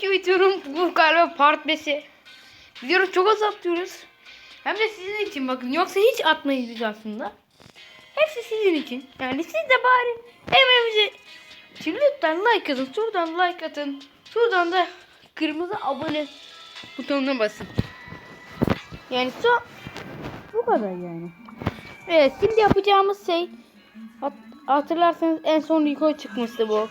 ki bitiyorum. Bu galiba part 5'i. Biliyorum çok az atıyoruz. Hem de sizin için bakın. Yoksa hiç atmayız aslında. Hepsi sizin için. Yani siz de bari emeğimizi için lütfen like atın. Şuradan like atın. Şuradan da kırmızı abone butonuna basın. Yani son bu kadar yani. Evet şimdi yapacağımız şey hat- hatırlarsanız en son Rico çıkmıştı bu.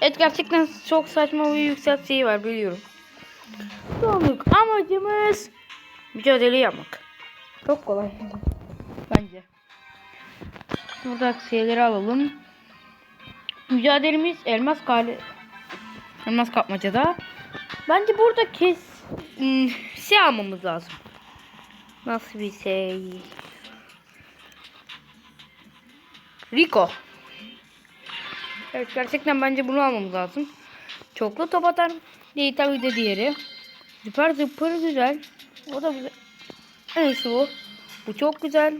Evet gerçekten çok saçma bir yükselt şeyi var biliyorum. Sonluk amacımız mücadele yapmak. Çok kolay. Bence. Burada şeyleri alalım. Mücadelemiz elmas kale elmas kapmacada. Bence burada kes hmm, şey almamız lazım. Nasıl bir şey? Rico. Evet gerçekten bence bunu almamız lazım. Çoklu top atar. Değil tabii de diğeri. Süper zıpır güzel. O da güzel. En iyisi bu. Bu çok güzel.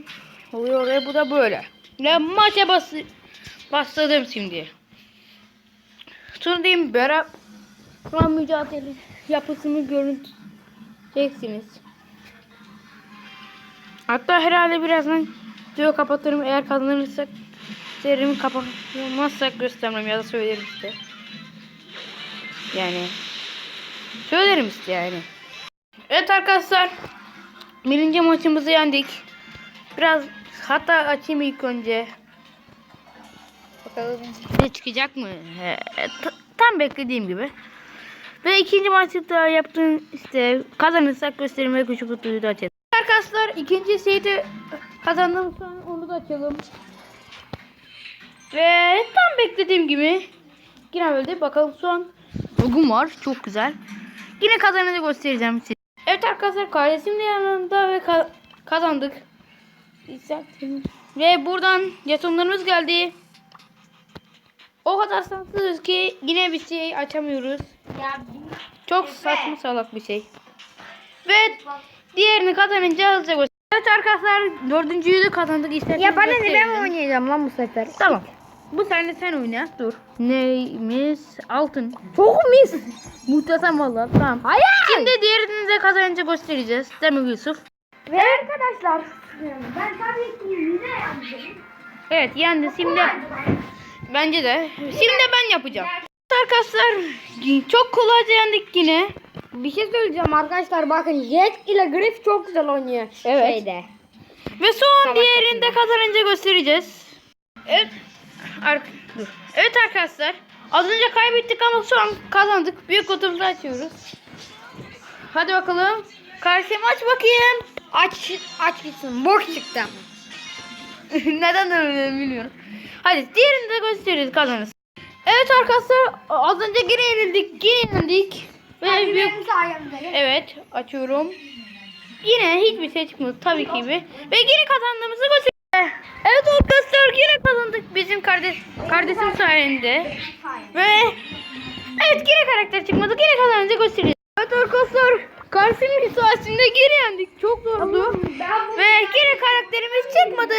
Oluyor ve bu da böyle. Ve maça bas başladım şimdi. Sundayım beraber şu an mücadele yapısını göreceksiniz. Hatta herhalde birazdan video kapatırım eğer kazanırsak serimi kapatmazsak göstermem ya da söylerim işte. Yani söylerim işte yani. Evet arkadaşlar birinci maçımızı yendik. Biraz hatta açayım ilk önce. Bakalım ne çıkacak mı? He, ta- tam beklediğim gibi. Ve ikinci maçı da yaptığım işte kazanırsak göstereyim ve küçük kutuyu da açalım. Arkadaşlar ikinci şeyi de kazandığım sonra onu da açalım. Ve tam beklediğim gibi yine öldü. Bakalım an bugün var. Çok güzel. Yine kazanınca göstereceğim size. Evet arkadaşlar kardeşim de yanında ve ka- kazandık. Ve buradan jetonlarımız geldi. O kadar şanslıyız ki yine bir şey açamıyoruz. Ya Çok saçma salak bir şey. Ve diğerini kazanınca hızlıca göster. Evet arkadaşlar dördüncüyü de kazandık. İsterseniz ya bana ne ben oynayacağım lan bu sefer. Tamam. Bu sene sen oyna. Dur. Neymiş? Altın. Çok mis. Muhteşem valla. Tamam. Hayır. Şimdi diğerini de kazanınca göstereceğiz. Değil mi Yusuf? Ve arkadaşlar ben tabii ki yine yapacağım. Evet yendi. Şimdi bence de. Şimdi ben yapacağım. Arkadaşlar çok kolayca yendik yine. Bir şey söyleyeceğim arkadaşlar bakın Jet ile Griff çok güzel oynuyor. Evet. Şeyde. Ve son Savaş diğerini de kazanınca göstereceğiz. Evet. Ar dur. Evet arkadaşlar. Az önce kaybettik ama şu an kazandık. Büyük kutumuzu açıyoruz. Hadi bakalım. Karşıma aç bakayım. Aç aç gitsin. Boş çıktı. Neden öyle bilmiyorum. Hadi diğerini de gösteririz kazanırız. Evet arkadaşlar az önce yine yenildik. Yine yenildik. Ve büyük... benim sayemde. Evet açıyorum. Yine hiçbir şey çıkmadı tabii ki. Ve yine kazandığımızı gösteriyor. Evet arkadaşlar yine kazandık bizim kardeş kardeşim sayesinde. Ve evet yine karakter çıkmadı. Yine kazanınca göstereceğiz. Evet arkadaşlar kardeşimin sayesinde yine yendik. Çok zordu. Ve yine karakterimiz çıkmadı.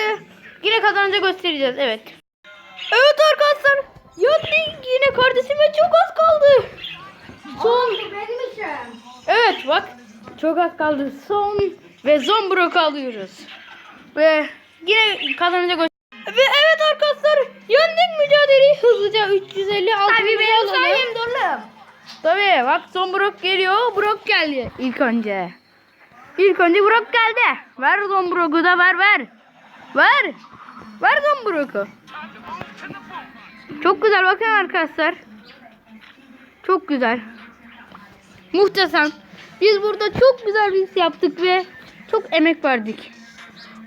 Yine kazanınca göstereceğiz. Evet. Evet arkadaşlar yendik. Yine kardeşime çok az kaldı. Son. Evet bak çok az kaldı. Son ve son brok alıyoruz. Ve yine kazanacak o. Ve evet arkadaşlar yendik mücadeleyi hızlıca 350 altın Tabii benim sayemde oğlum. Tabii bak son brok geliyor. Brok geldi ilk önce. İlk önce brok geldi. Ver son broku da ver ver. Ver. Ver son broku. Çok güzel bakın arkadaşlar. Çok güzel. Muhteşem. Biz burada çok güzel bir iş yaptık ve çok emek verdik.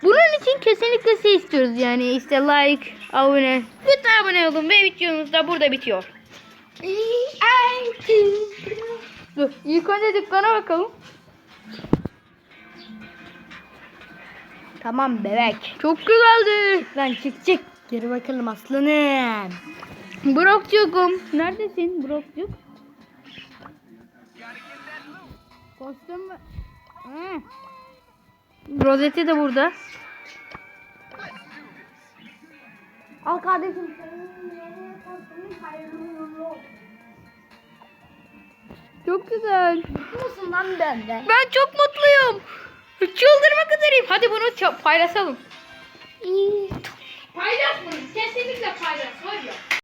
Bunun için kesinlikle şey istiyoruz yani işte like, abone. Lütfen abone olun ve videomuz da burada bitiyor. Dur ilk önce dükkana bakalım. Tamam bebek. Çok güzeldi. Lan çık çık. Geri bakalım aslanım. Brokçukum. Neredesin Brokçuk? Kostüm mü? Hı. Rozeti de burada. Al kardeşim. Çok güzel. Mutlusun lan benden. Ben çok mutluyum. Çıldırma kadarıyım. Hadi bunu paylaşalım. İyi. Paylaşmayız. Kesinlikle paylaş. Var.